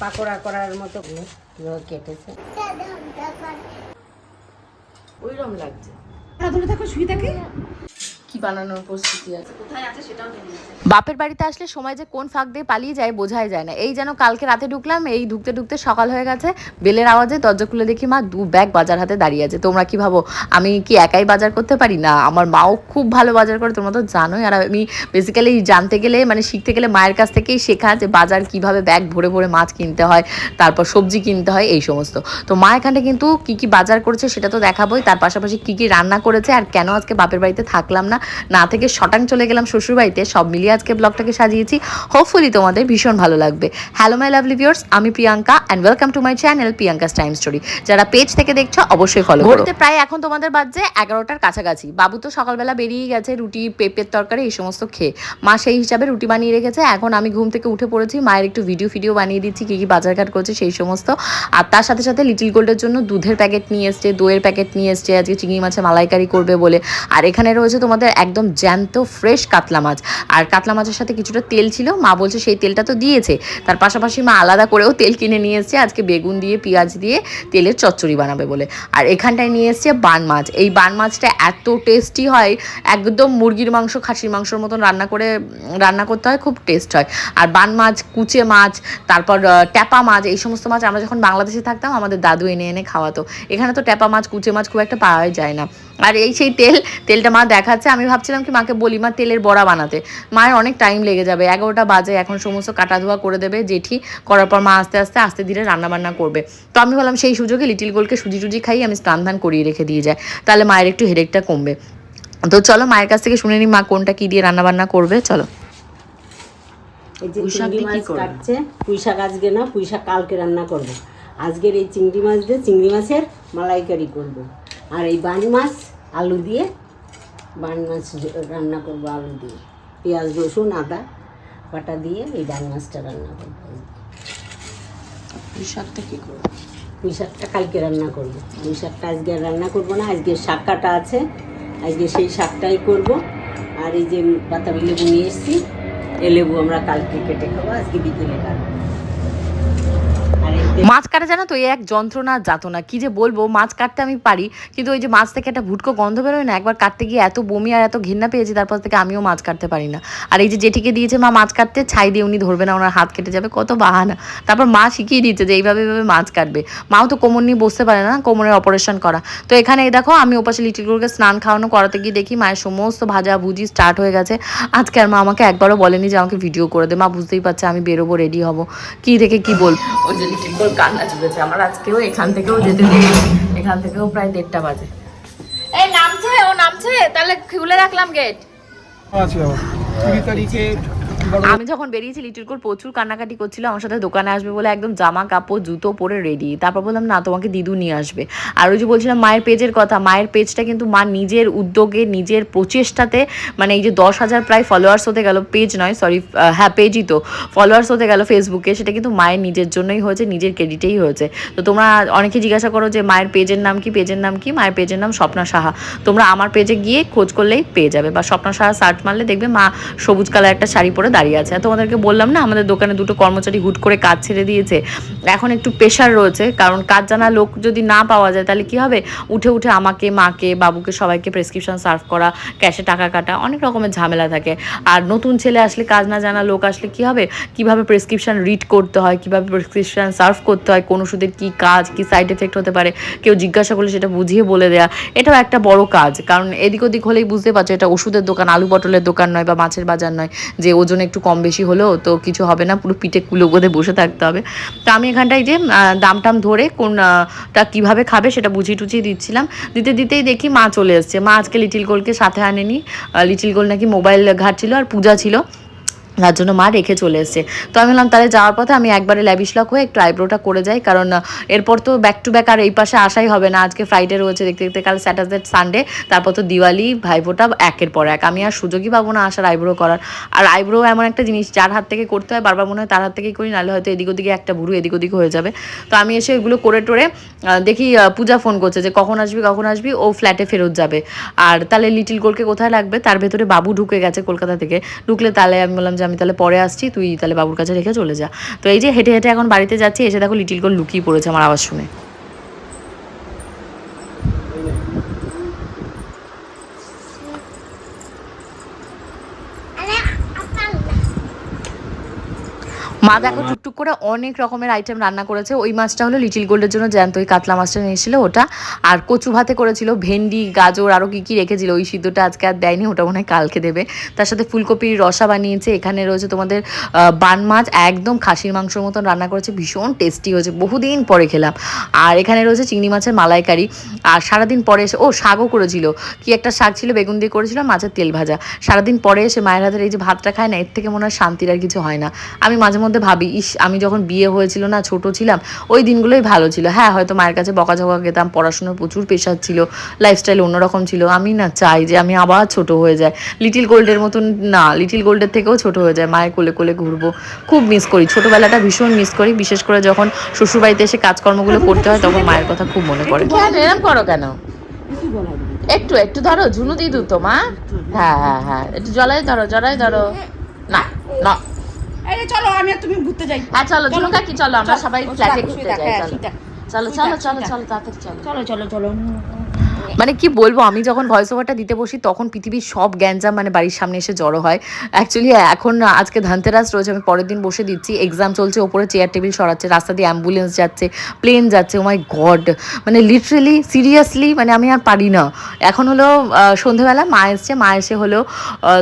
পাকোড়া করার মতো কেটেছে। ওইরকম লাগছে। ধরে থাকো শুয়ে থাকে। কি বানানোর প্রস্তুতি আছে? বাপের বাড়িতে আসলে সময় যে কোন ফাঁক দিয়ে পালিয়ে যায় বোঝাই যায় না। এই যেন কালকে রাতে ঢুকলাম এই ঢুকতে ঢুকতে সকাল হয়ে গেছে। বেলের আওয়াজে দরজা খুলে দেখি মা দু ব্যাগ বাজার হাতে দাঁড়িয়ে আছে। তোমরা কি ভাবো আমি কি একাই বাজার করতে পারি? না আমার মাও খুব ভালো বাজার করে তোমরা তো জানোই। আর আমি বেসিক্যালি জানতে গেলে মানে শিখতে গেলে মায়ের কাছ থেকেই শেখা যে বাজার কীভাবে ব্যাগ ভরে ভরে মাছ কিনতে হয় তারপর সবজি কিনতে হয় এই সমস্ত। তো মা এখানে কিন্তু কি কি বাজার করেছে সেটা তো দেখাবোই। তার পাশাপাশি কি কি রান্না করেছে আর কেন আজকে বাপের বাড়িতে থাকলাম না না থেকে শটাং চলে গেলাম শ্বশুর বাড়িতে সব মিলিয়ে আজকে ব্লগটাকে সাজিয়েছি। হোপফুলি তোমাদের ভীষণ ভালো লাগবে। হ্যালো মাই লাভলি ভিউয়ার্স আমি Priyanka and welcome to my channel Priyanka's time story যারা পেজ থেকে দেখছ, অবশ্যই ফলো করো। ঘুরতে প্রায় এখন তোমাদের বাজছে এগারোটার কাছাকাছি। বাবু তো সকালবেলা বেরিয়ে গেছে, রুটি, পেঁপের তরকারি, এই সমস্ত খেয়ে। মা সেই হিসাবে রুটি বানিয়ে রেখেছে। এখন আমি ঘুম থেকে উঠে পড়েছি, মায়ের একটু ভিডিও ফিডিও বানিয়ে দিচ্ছি, কী কী বাজারঘাট করছে সেই সমস্ত। আর তার সাথে সাথে লিটিল গোল্ডের জন্য দুধের প্যাকেট নিয়ে এসছে, দইয়ের প্যাকেট নিয়ে এসছে, আজকে চিংড়ি মাছে মালাইকারি করবে বলে। আর এখানে রয়েছে তোমাদের একদম জ্যান্ত ফ্রেশ কাতলা মাছ। আর কাতলা মাছের সাথে কিছুটা তেল ছিল, মা বলছে সেই তেলটা তো দিয়েছে। তার পাশাপাশি মা আলাদা করেও তেল কিনে নিয়ে এসছে, আজকে বেগুন দিয়ে, পেঁয়াজ দিয়ে তেলের চচ্চড়ি বানাবে বলে। আর এখানটায় নিয়ে এসছে বান মাছ। এই বান মাছটা এত টেস্টি হয়, একদম মুরগির মাংস, খাসির মাংসর মতন রান্না করে, রান্না করতে হয়, খুব টেস্ট হয়। আর বান মাছ, কুচে মাছ, তারপর ট্যাপা মাছ, এই সমস্ত মাছ আমরা যখন বাংলাদেশে থাকতাম, আমাদের দাদু এনে এনে খাওয়াতো। এখানে তো ট্যাপা মাছ, কুচে মাছ খুব একটা পাওয়া যায় না। আর এই সেই তেল তেলটা মা দেখাচ্ছে। আমি ভাবছিলাম কি মাকে বলি মা তেলের বড়া বানাতে। মায়ের অনেক টাইম লেগে যাবে। এগারোটা বাজে এখন সমস্ত কাটা ধোয়া করে দেবে জেঠি। করার পর মা আস্তে আস্তে আস্তে ধীরে রান্নাবান্না করবে। তো আমি বললাম সেই সুযোগে লিটিল গোলকে সুজি টুজি খাইয়ে আমি স্নান ধান করিয়ে রেখে দিয়ে যাই। তাহলে মায়ের একটু হেডেকটা কমবে। তো চলো মায়ের কাছ থেকে শুনে নিই মা কোনটা কি দিয়ে রান্নাবান্না করবে। চলো? কাটছে। পুঁই শাক আজকে না পুঁই শাক কালকে রান্না করব। আজকের এই চিংড়ি মাছ দিয়ে চিংড়ি মাছের মালাইকারি করব। আর এই বান মাছ আলু দিয়ে বান মাছ রান্না করব আলু দিয়ে। পেঁয়াজ রসুন আদা বাটা দিয়ে এই বান মাছটা রান্না করব। এই শাকটা কি করব? পুঁই শাকটা কালকে রান্না করব। পুঁই শাকটা আজকে আর রান্না করব না আজকে শাক কাটা আছে। আজকে সেই শাকটাই করব। আর এই যে বাতাবি লেবু নিয়ে এসেছি এ লেবু আমরা কালকে কেটে খাব আজকে বিকেলে কাটবো মাছ কাটা জানো তো এই এক যন্ত্রণা যাতনা কি যে বলব মাছ কাটতে আমি পারি কিন্তু ওই যে মাছ থেকে একটা ভুটকো গন্ধ বেরোয় না একবার কাটতে গিয়ে এত বমি আর এত ঘৃণা পেয়েছি তারপর থেকে আমিও মাছ কাটতে পারি না। আর এই যে জেঠিকে দিয়েছে মা মাছ কাটতে ছাই দিয়ে উনি ধরবে না ওনার হাত কেটে যাবে কত বাহানা। তারপর মা শিখিয়ে দিচ্ছে যে এইভাবে এইভাবে মাছ কাটবে। মাও তো কোমর নিয়ে বসতে পারে না কোমরের অপারেশন করা। তো এখানে এই দেখো আমি ওপাশে লিটিলগুলোকে স্নান খাওয়ানো করাতে গিয়ে দেখি মায়ের সমস্ত ভাজা ভুজি স্টার্ট হয়ে গেছে। আজকে আর মা আমাকে একবারও বলেনি যে আমাকে ভিডিও করে দে। মা বুঝতেই পারছে আমি বেরোবো রেডি হব। কি দেখে কি বলব কান্না চুকেছে আমার আজকেও এখান থেকেও যেতে দেরি এখান থেকেও প্রায় দেড়টা বাজে। এই নামছে ও নামছে? তাহলে খুলে রাখলাম গেট আচ্ছা কুড়ি তারিখে আমি যখন বেরিয়েছি, লিটিল কোর প্রচুর কান্নাকাটি করছিল, আমার সাথে দোকানে আসবে বলে একদম জামা, কাপড়, জুতো পরে রেডি তারপর বললাম, না, তোমাকে দিদু নিয়ে আসবে। আর ওই যে বলছিলাম, মায়ের পেজের কথা, মায়ের পেজটা কিন্তু মা নিজের উদ্যোগে, নিজের প্রচেষ্টাতে মানে এই যে দশ হাজার প্রায় ফলোয়ার্স হতে গেল পেজ নয় সরি হ্যাঁ পেজই তো ফলোয়ার্স হতে গেল ফেসবুকে সেটা কিন্তু মায়ের নিজের জন্যই হয়েছে, নিজের ক্রেডিটেই হয়েছে। তো তোমরা অনেকে জিজ্ঞাসা করো যে, মায়ের পেজের নাম কি পেজের নাম কি? মায়ের পেজের নাম স্বপ্না সাহা। তোমরা আমার পেজে গিয়ে খোঁজ করলেই পেয়ে যাবে। বা স্বপ্না সাহা সার্চ মারলে দেখবে মা সবুজ কালার একটা শাড়ি পরে দাঁড়িয়ে আছে। তোমাদেরকে বললাম না, আমাদের দোকানে দুটো কর্মচারী হুট করে কাজ ছেড়ে দিয়েছে। এখন একটু প্রেশার রয়েছে, কারণ কাজ জানা লোক যদি না পাওয়া যায়, তাহলে কি হবে? উঠে উঠে আমাকে, মাকে, বাবুকে, সবাইকে প্রেসক্রিপশন সার্ভ করা ক্যাশে টাকা কাটা, অনেক রকমের ঝামেলা থাকে। আর নতুন ছেলে আসলে, কাজ না জানা লোক আসলে কি হবে? কীভাবে প্রেসক্রিপশন রিড করতে হয়? কীভাবে প্রেসক্রিপশন সার্ভ করতে হয়? কোন ওষুধের কী কাজ, কী সাইড এফেক্ট হতে পারে? কেউ জিজ্ঞাসা করলে সেটা বুঝিয়ে বলে দেওয়া এটাও একটা বড় কাজ, কারণ এদিক ওদিক হলেই বুঝতে পারছ, এটা ওষুধের দোকান, আলু পটলের দোকান নয় বা মাছের বাজার নয়, যে ওজন একটু কম বেশি হলেও তো কিছু হবে না, পুরো পিঠে কুলো গোধে বসে থাকতে হবে। তো আমি এখানটায় যে দাম টাম ধরে কোনটা কীভাবে খাবে সেটা বুঝিয়ে টুচিয়ে দিচ্ছিলাম। দিতে, দিতেই দেখি মা চলে এসছে। মা আজকে লিটিল গোলকে সাথে আনেনি। লিটিল গোল নাকি মোবাইল ঘাটছিল আর পূজা ছিল। তার জন্য মা রেখে চলে এসছে। তো আমি বললাম তাহলে যাওয়ার পথে আমি একবারে ল্যাবিশ লক হয়ে একটু আইব্রোটা করে যাই, কারণ এরপর তো ব্যাক টু ব্যাক আর এই পাশে আসাই হবে না। আজকে ফ্রাইডে রয়েছে, দেখতে দেখতে কাল স্যাটারডে সানডে তারপর তো দিওয়ালি ভাইফোঁটা একের পর এক। আমি আর সুযোগই পাবো না আসার আইব্রো করার। আর আইব্রো এমন একটা জিনিস, যার হাত থেকে করতে হয়, বারবার মনে হয় তার হাত থেকেই করি, নাহলে হয়তো এদিক ওদিকে একটা ভুরু এদিক ওদিক হয়ে যাবে। তো আমি এসে এগুলো করে টোরে দেখি পূজা ফোন করছে যে, কখন আসবি কখন আসবি? ও ফ্ল্যাটে ফেরত যাবে। আর তাহলে লিটিল গোলকে কোথায় লাগবে? তার ভেতরে বাবু ঢুকে গেছে কলকাতা থেকে। ঢুকলে তাহলে আমি বললাম যে আমি তাহলে পরে আসছি, তুই তাহলে বাবুর কাছে রেখে চলে যা। তো এই যে হেঁটে হেঁটে এখন বাড়িতে যাচ্ছি, এসে দেখো লিটিল গোল লুকিয়ে পড়েছে আমার আওয়াজ শুনে। মা দেখো টুকটুক করে অনেক রকমের আইটেম রান্না করেছে। ওই মাছটা হলো লিটিল গোল্ডের জন্য জ্যান্ত, ওই কাতলা মাছটা নিয়েছিল ওটা। আর কচু ভাতে করেছিল ভেন্ডি, গাজর আরও কী কী রেখেছিল। ওই সিদ্ধটা আজকে আর দেয়নি, ওটা মনে হয় কালকে দেবে। তার সাথে ফুলকপির রসা বানিয়েছে। এখানে রয়েছে তোমাদের বান মাছ। একদম খাসির মাংসের মতন রান্না করেছে। ভীষণ টেস্টি হয়েছে। বহুদিন পরে খেলাম। আর এখানে রয়েছে চিংড়ি মাছের মালাইকারি। আর সারাদিন পরে এসে, ও, শাকও করেছিল। কি একটা শাক ছিল, বেগুন দিয়ে করেছিল মাছের তেল ভাজা। সারাদিন পরে এসে মায়ের হাতের এই যে ভাতটা খায় না, এর থেকে মনে হয় শান্তির আর কিছু হয় না। আমি মাঝে মধ্যে ভাবি, ইস, আমি যখন বিয়ে হয়েছিল না, ছোট ছিলাম, ওই দিনগুলোই ভালো ছিল। হ্যাঁ হয়তো মায়ের কাছে বকাঝকা খেতাম পড়াশোনার প্রচুর প্রেশার ছিল লাইফস্টাইল অন্যরকম ছিল। আমি না চাই যে আমি আবার ছোট হয়ে যায় লিটিল গোল্ডের মতন না লিটিল গোল্ডের থেকেও ছোট হয়ে যায় মায়ের কোলে কোলে ঘুরবো, খুব মিস করি। ছোটবেলাটা ভীষণ মিস করি, বিশেষ করে যখন শ্বশুরবাড়িতে এসে কাজকর্মগুলো করতে হয়, তখন মায়ের কথা খুব মনে পড়ে। এরকম করো কেন? একটু একটু ধরো ঝুনু দিয়ে তো মা। হ্যাঁ হ্যাঁ হ্যাঁ একটু জলাই ধরো জলাই ধরো। না না। এই চলো আমি আর তুমি ঘুরতে যাই। হ্যাঁ চলো ঝুমকা কাকি চলো আমরা সবাই ফ্ল্যাটে ঘুরতে যাই চলো। চলো চলো চলো চলো তাড়াতাড়ি চলো। চলো চলো চলো মানে কি বলব, আমি যখন ভয়েস ওভারটা দিতে বসি, তখন পৃথিবীর সব গ্যাঞ্জাম মানে বাড়ির সামনে এসে জড়ো হয়। অ্যাকচুয়ালি এখন আজকে ধানতেরাস রয়েছে আমি পরের দিন বসে দিচ্ছি এক্সাম চলছে, ওপরে চেয়ার টেবিল সরাচ্ছে, রাস্তা দিয়ে অ্যাম্বুলেন্স যাচ্ছে প্লেন যাচ্ছে ও মাই গড মানে লিটারেলি সিরিয়াসলি মানে আমি আর পারি না। এখন হলো সন্ধেবেলা, মা এসছে, মা এসে হলো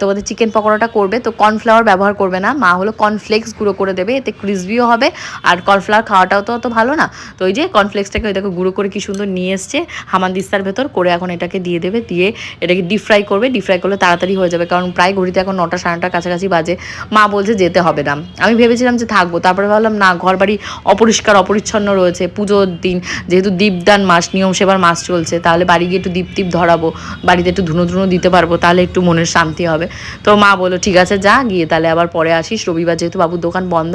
তোমাদের চিকেন পকোড়াটা করবে, তো কর্নফ্লাওয়ার ব্যবহার করবে না, মা হলো কর্নফ্লেক্স গুঁড়ো করে দেবে, এতে ক্রিসবিও হবে, আর কর্নফ্লাওয়ার খাওয়াটাও তো অত ভালো না। তো ওই যে কর্নফ্লেক্সটাকে ওই দেখো গুঁড়ো করে কি সুন্দর নিয়ে এসছে, হামানদিস্তার ভেতর করে এখন এটাকে দিয়ে দেবে, দিয়ে এটাকে ডিপ ফ্রাই করবে ডিপ ফ্রাই করলে তাড়াতাড়ি হয়ে যাবে। কারণ প্রায় ঘড়িতে এখন নটা সাড়ে নটার কাছাকাছি বাজে। মা বলছে যেতে হবে না। আমি ভেবেছিলাম যে থাকব। তারপরে ভাবলাম, না ঘর বাড়ি অপরিষ্কার, অপরিচ্ছন্ন রয়েছে। পুজোর দিন, যেহেতু দীপদান মাস, নিয়ম সেবার মাস চলছে, তাহলে বাড়ি গিয়ে একটু দীপ টিপ ধরাবো। বাড়িতে একটু ধুনো ধুনো দিতে পারব, তাহলে একটু মনের শান্তি হবে। তো মা বলো ঠিক আছে, যা, গিয়ে তাহলে আবার পরে আসিস। রবিবার যেহেতু বাবুর দোকান বন্ধ।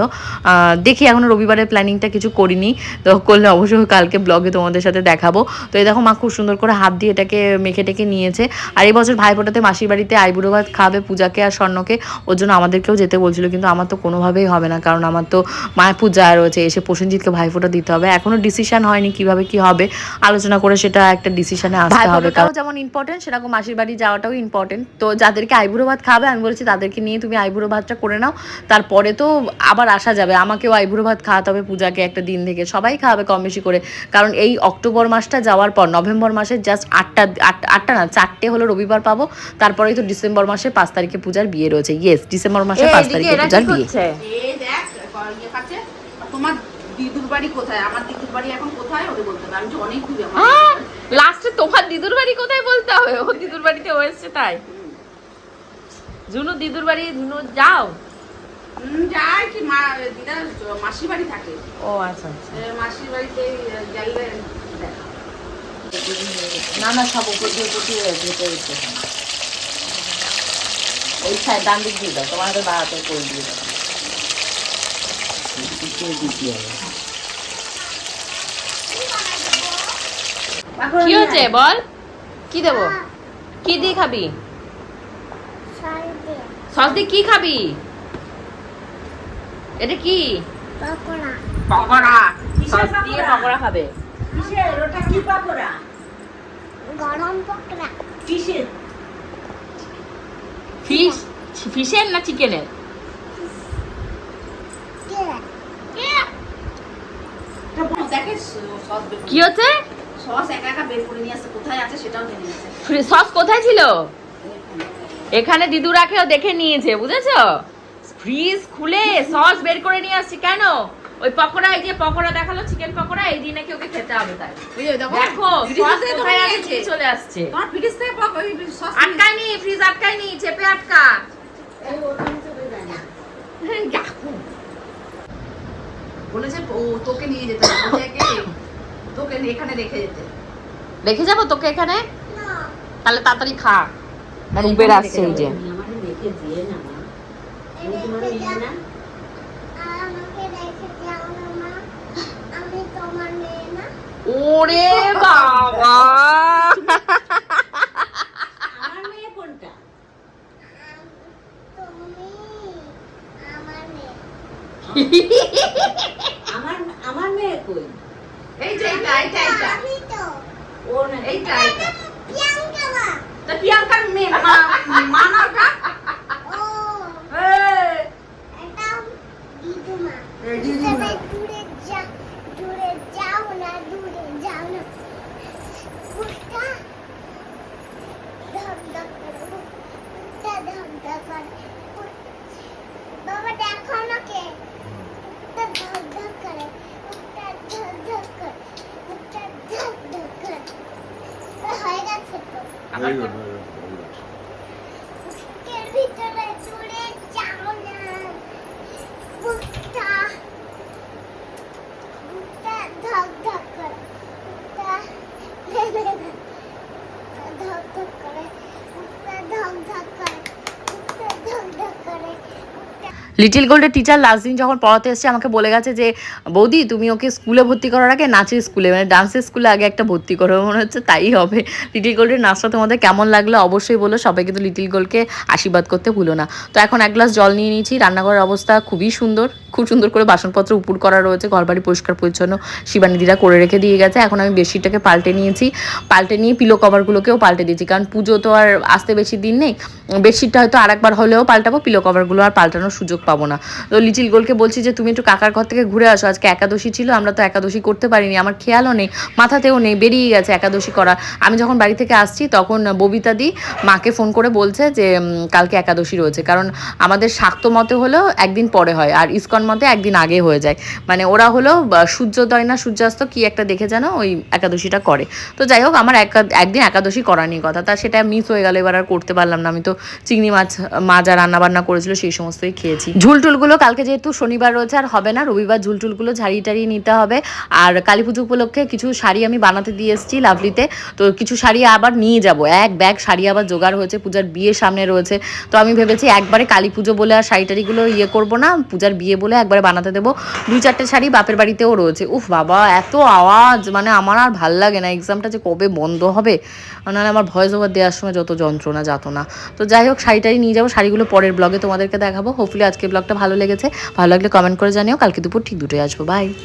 দেখি এখনও রবিবারের প্ল্যানিংটা কিছু করিনি। তো করলে অবশ্যই কালকে ব্লগে তোমাদের সাথে দেখাবো। তো এই দেখো মা খুব সুন্দর করে হাত দিয়ে এটাকে মেখে টেকে নিয়েছে। আর এই বছর ভাইফোঁটাতে মাসির বাড়িতে আইবুড়ো ভাত খাবে পূজাকে আর স্বর্ণকে। ওর জন্য আমাদেরকেও যেতে বলছিল, কিন্তু আমার তো কোনোভাবেই হবে না, কারণ আমার তো মায়ের পূজা রয়েছে। এসে প্রসেনজিৎকে ভাইফোঁটা দিতে হবে। এখনও ডিসিশন হয়নি কীভাবে কি হবে। আলোচনা করে সেটা একটা ডিসিশনে আসতে হবে যেমন ইম্পর্টেন্ট সেরকম মাসির বাড়ি যাওয়াটাও ইম্পর্টেন্ট তো যাদেরকে আইবুড়ো ভাত খাবে, আমি বলেছি তাদেরকে নিয়ে তুমি আইবুড়ো ভাতটা করে নাও। তারপরে তো আবার আসা যাবে। আমাকেও আইবুড়ো ভাত খাওয়াতে হবে পূজাকে একটা দিন থেকে। সবাই খাওয়াবে কম বেশি করে। কারণ এই অক্টোবর মাসটা যাওয়ার পর, নভেম্বর মাসে জাস্ট আটটা আটটা না চারটে হলো রবিবার পাবো। তারপরেই তো ডিসেম্বর মাসে পাঁচ তারিখে পূজার বিয়ে রয়েছে। ইয়েস ডিসেম্বর মাসে পাঁচ তারিখে পূজার বিয়ে। এই দেখ ইয়ে তোমার দিদুর বাড়ি কোথায়? আমার দিদুর বাড়ি এখন কোথায়? ওরে বলতে হবে। আমি যে অনেক দূরে লাস্টে তোমার দিদুর বাড়ি কোথায় বলতে হবে? ও দিদুর বাড়িতে ও এসছে তাই। দিদুর বাড়ি যাও। যাই কি মা দিদা মাসির বাড়ি থাকে। ও আচ্ছা আচ্ছা। মাসির বাড়িতে না না সব উপর দিয়ে উপর দিয়ে ওই সাইড ডান দিক দিয়ে দাও তোমার হাতে বা করে দিয়ে দাও। কি হচ্ছে বল। কি দেবো? কি দিয়ে খাবি? সস দিয়ে কি খাবি? এটা কি? পকোড়া। সস দিয়ে পকোড়া খাবে। কিসের? ওটা কি পাকোড়া? গরম পকড়া। কিসের? ফিশ? ফিশের না চিকেনের? সস কি? হচ্ছে? সস একা একা বের করে নিয়ে আসছে কোথায় আছে সেটাও জেনে নিয়েছে সস কোথায় ছিল? এখানে দিদু রাখেও দেখে নিয়েছে বুঝেছ? ফ্রিজ খুলে সস বের করে নিয়ে আসছি কেন? ওই পকোড়া এই যে পকোড়া দেখাল চিকেন পকোড়া এই দিন নাকি ওকে খেতে হবে তাই। দেখো চলে আসছে? আটকায়নি ফ্রিজ আটকায়নি চেপে আটকা। বলেছে ও তোকে নিয়ে যেতে তোকে এখানে রেখে যেতে। রেখে যাব তোকে এখানে? তাহলে তাড়াতাড়ি খা। উবের আসছে এই যে। আমারে রেখে দিয়ে না মা আমি তোমার নিয়ে না আর আমাকে রেখে যাও না মা আমি তোমার মেয়ে না ওরে বাবা। আমার মেয়ে কোনটা? তুমি আমার আমার মেয়ে কই? এই যে এইটা এইটা এইটা। ও না এইটা এইটা প্রিয়াঙ্কা মা তা প্রিয়াঙ্কার মেয়ে মা মা না ওটা ও এই, এটা দিদুমা এই দিদিমা। তবে দূরে যা দূরে যাও না দূরে যাও না বুকটা ধক ধক করে বুকটা ধক ধক করে বাবা দেখো আমাকে বুকটা ধক ধক করে বুকটা ধক ধক করে বুকটা ধক ধক করে ও, হয়ে গেছে তো আবার কর। বুকের ভিতরে দূরে লিটিল গোল্ডের টিচার লাস্ট দিন যখন পড়াতে এসছে, আমাকে বলে গেছে যে, বৌদি, তুমি ওকে স্কুলে ভর্তি করার আগে নাচের স্কুলে মানে ডান্সের স্কুলে আগে একটা ভর্তি করো। মনে হচ্ছে তাই হবে। লিটিল গোল্ডের নাচটা তোমাদের কেমন লাগল অবশ্যই বলো। সবাই কিন্তু লিটিল গোল্ডকে আশীর্বাদ করতে ভুলো না। তো এখন এক গ্লাস জল নিয়ে নিয়েছি। রান্নাঘরের অবস্থা খুবই সুন্দর। খুব সুন্দর করে বাসনপত্র উপর করা রয়েছে, ঘরবাড়ি পরিষ্কার, পরিচ্ছন্ন শিবানিদিরা করে রেখে দিয়ে গেছে। এখন আমি বেডশিটটাকে পাল্টে নিয়েছি। পাল্টে নিয়ে পিলো কভারগুলোকেও পাল্টে দিয়েছি। কারণ পুজো তো আর আসতে বেশি দিন নেই। বেডশিটটা হয়তো আরেকবার হলেও পাল্টাবো পিলো কভারগুলো আর পাল্টানোর সুযোগ পাবো না। তো লিটিল গোলকে বলছি যে, তুমি একটু কাকার ঘর থেকে ঘুরে আসো। আজকে একাদশী ছিল, আমরা তো একাদশী করতে পারিনি। আমার খেয়ালও নেই, মাথাতেও নেই, বেরিয়ে গেছে একাদশী করা আমি যখন বাড়ি থেকে আসছি, তখন ববিতা দি মাকে ফোন করে বলছে যে কালকে একাদশী রয়েছে। কারণ আমাদের শাক্ত মতে হলেও একদিন পরে হয়, আর ইস্কন মতে একদিন আগে হয়ে যায়। মানে ওরা হলো সূর্যোদয় না সূর্যাস্ত, কি একটা দেখে যেন ওই একাদশীটা করে। তো যাই হোক, আমার একা- একদিন একাদশী করারই কথা। তা সেটা মিস হয়ে গেল, এবার আর করতে পারলাম না। আমি তো চিংড়ি মাছ মা যা রান্না বান্না করেছিল, সেই সমস্তই খেয়েছি। ঝুলটুলগুলো কালকে যেহেতু শনিবার রয়েছে, আর হবে না, রবিবার ঝুলটুলগুলো ঝাড়িয়ে টাড়িয়ে নিতে হবে। আর কালী পুজো উপলক্ষে কিছু শাড়ি আমি বানাতে দিয়ে এসেছি লাভলিতে। তো কিছু শাড়ি আবার নিয়ে যাব। এক ব্যাগ শাড়ি আবার জোগাড় হয়েছে, পূজার বিয়ে সামনে রয়েছে। তো আমি ভেবেছি একবারে কালী পুজো বলে আর শাড়ি টাড়িগুলো ইয়ে করব না, পূজার বিয়ে বলে একবারে বানাতে দেবো। দুই চারটে শাড়ি বাপের বাড়িতেও রয়েছে। উফ বাবা, এত আওয়াজ! মানে আমার আর ভালো লাগে না এক্সামটা যে কবে বন্ধ হবে। নাহলে আমার ভয়েস ওভার দেওয়ার সময় যত যন্ত্রণা যেত না তো যাই হোক শাড়িটাই নিয়ে যাব, শাড়িগুলো পরের ব্লগে তোমাদেরকে দেখাবো। হোপফুলি আজকে ব্লগটা ভালো লেগেছে ভালো লাগলে কমেন্ট করে জানিও। কালকে দুপুর ঠিক দুটোই আসব। বাই